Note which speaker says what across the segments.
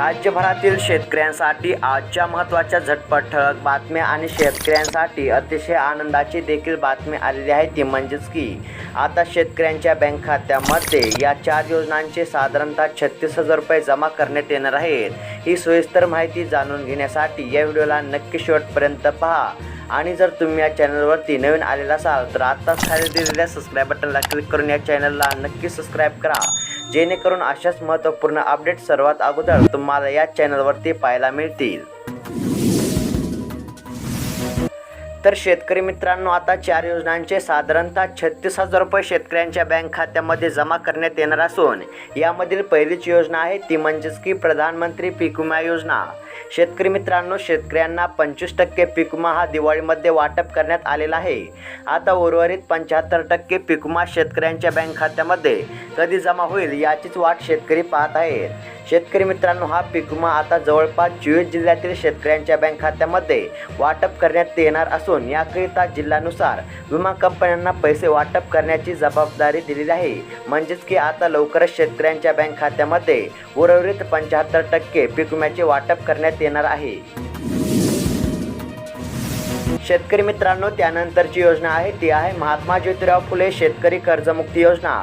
Speaker 1: राज्यभरातील शेतकऱ्यांसाठी आजच्या महत्त्वाच्या झटपट ठळक बातम्या आणि शेतकऱ्यांसाठी अतिशय आनंदाची देखील बातमी आलेली आहे ती म्हणजेच की आता शेतकऱ्यांच्या बँक खात्यामध्ये या चार योजनांचे साधारणतः छत्तीस हजार रुपये जमा करण्यात येणार आहेत. ही सोयीस्तर माहिती जाणून घेण्यासाठी या व्हिडिओला नक्की शेवटपर्यंत पहा. आणि जर तुम्ही या चॅनलवरती नवीन आलेला असाल तर आत्ताच खाली दिलेल्या सबस्क्राईब बटनला क्लिक करून या चॅनलला नक्की सबस्क्राईब करा. जेणेकरून अशाच महत्त्वपूर्ण अपडेट सर्वात अगोदर तुम्हाला या चॅनलवरती पाहायला मिळतील. तर शेतकरी मित्रांनो आता चार योजनांचे साधारणतः छत्तीस हजार रुपये शेतकऱ्यांच्या बँक खात्यामध्ये जमा करण्यात येणार असून यामधील पहिलीच योजना आहे ती म्हणजेच की प्रधानमंत्री पीक विमा योजना. शेतकरी मित्रांनो शेतकऱ्यांना पंचवीस टक्के पीक विमा हा दिवाळीमध्ये वाटप करण्यात आलेला आहे. आता उर्वरित पंच्याहत्तर टक्के पीक विमा शेतकऱ्यांच्या बँक खात्यामध्ये कधी जमा होईल याचीच वाट शेतकरी पाहत आहेत. शेतकरी मित्रांनो हा पीक विमा आता जवळपास चोवीस जिल्ह्यातील शेतकऱ्यांच्या बँक खात्यामध्ये वाटप करण्यात येणार असून याकरिता जिल्ह्यानुसार विमा कंपन्यांना पैसे वाटप करण्याची जबाबदारी दिलेली आहे. म्हणजेच की आता लवकरच शेतकऱ्यांच्या बँक खात्यामध्ये उर्वरित पंच्याहत्तर टक्के पीक विम्याचे वाटप करण्यात येणार आहे. शेतकरी मित्रांनो त्यानंतरची योजना आहे ती आहे महात्मा ज्योतिराव फुले शेतकरी कर्जमुक्ती योजना.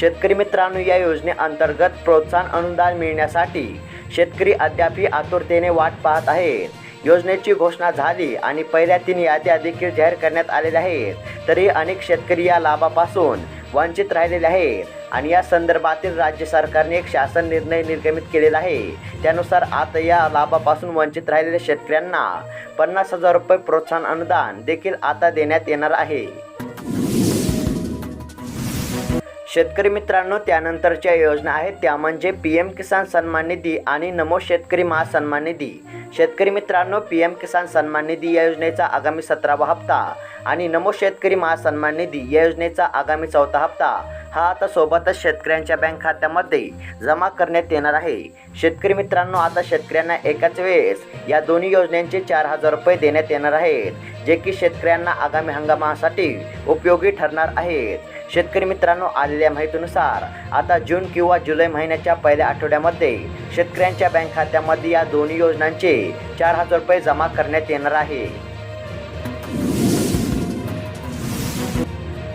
Speaker 1: शेतकरी मित्रांनो या योजनेअंतर्गत प्रोत्साहन अनुदान मिळण्यासाठी शेतकरी अद्यापही आतुरतेने वाट पाहत आहेत. योजनेची घोषणा झाली आणि पहिल्या तीन याद्या देखील जाहीर करण्यात आलेल्या आहेत. तरी अनेक शेतकरी या लाभापासून वंचित राहिलेले आहेत आणि या संदर्भातील राज्य सरकारने एक शासन निर्णय निर्गमित केलेला आहे. त्यानुसार आता या लाभापासून वंचित राहिलेल्या शेतकऱ्यांना पन्नास हजार रुपये प्रोत्साहन अनुदान देखील आता देण्यात येणार आहे. शेतकरी मित्रांनो त्यानंतरच्या योजना आहेत. त्या म्हणजे पी एम किसान सन्मान निधी आणि नमो शेतकरी महासन्मान निधी. शेतकरी मित्रांनो पी एम किसान सन्मान निधी या योजनेचा आगामी सतरावा हप्ता आणि नमो शेतकरी महासन्मान निधी या योजनेचा आगामी चौथा हप्ता हा आता सोबतच शेतकऱ्यांच्या बँक खात्यामध्ये जमा करण्यात येणार आहे. शेतकरी मित्रांनो आता शेतकऱ्यांना एकाच वेळेस या दोन्ही योजनांचे चार हजार रुपये देण्यात येणार आहेत जे की शेतकऱ्यांना आगामी हंगामासाठी उपयोगी ठरणार आहेत. शेतकरी मित्रांनो आलेल्या माहितीनुसार आता जून किंवा जुलै महिन्याच्या पहिल्या आठवड्यामध्ये शेतकऱ्यांच्या बँक खात्यामध्ये या दोन्ही योजनांचे चार हजार रुपये जमा करण्यात येणार आहे.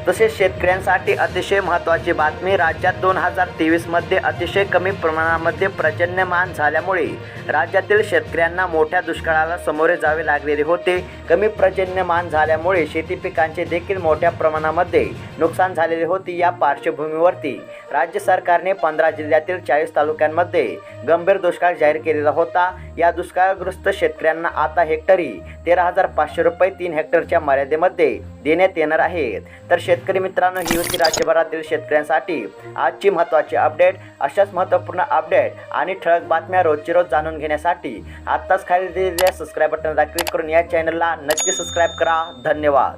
Speaker 1: तसेच शेतकऱ्यांसाठी अतिशय महत्त्वाची बातमी राज्यात दोन हजार तेवीसमध्ये अतिशय कमी प्रमाणामध्ये पर्जन्यमान झाल्यामुळे राज्यातील शेतकऱ्यांना मोठ्या दुष्काळाला सामोरे जावे लागलेले होते. कमी पर्जन्यमान झाल्यामुळे शेती पिकांचे देखील मोठ्या प्रमाणामध्ये नुकसान झालेले होते या पार्श्वभूमीवरती राज्य सरकारने पंधरा जिल्ह्यातील चाळीस तालुक्यांमध्ये गंभीर दुष्काळ जाहीर केलेला होता. या दुष्काळग्रस्त शेतकऱ्यांना आता हेक्टरी तेरा हजार पाचशे रुपये तीन हेक्टरच्या मर्यादेमध्ये देण्यात येणार आहेत. तर शेतकरी मित्रांनो ही होती राज्यभरातील शेतकऱ्यांसाठी आजची महत्त्वाची अपडेट. अशाच महत्त्वपूर्ण अपडेट आणि ठळक बातम्या रोजची रोज जाणून घेण्यासाठी आत्ताच खाली दिलेल्या सबस्क्राईब बटनला क्लिक करून या चॅनलला नक्की सबस्क्राईब करा. धन्यवाद.